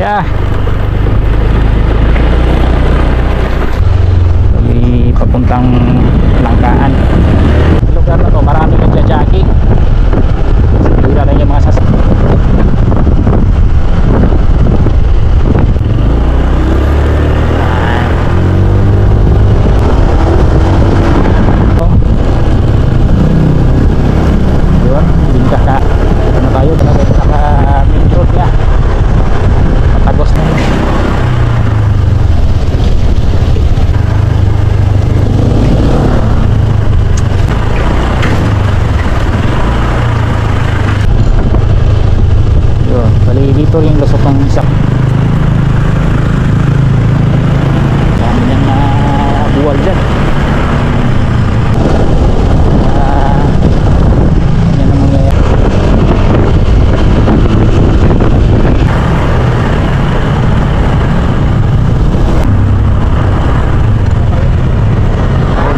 Yeah. Dito yung lusot ng isak. Dami niyang na buwal dyan. Ah,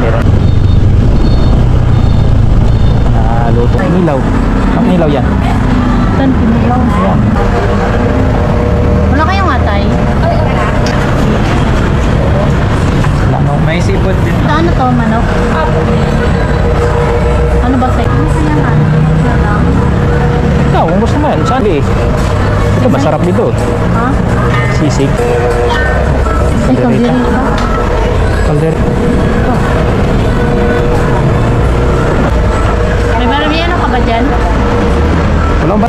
yan. Ah, ilaw. Ang ilaw yan. Saan pinilaw? Ayan. Wala kayong atay? Wala no. May sipot din. Ito ano to, manok? Ano ba sek? Ano kaya man? Ikaw, kung gusto mo yan. Sabi. Ito, masarap dito. Ha? Sisig. Ay, kaldiri ba? Kalder. May marami ano ka ba dyan? Wala ba?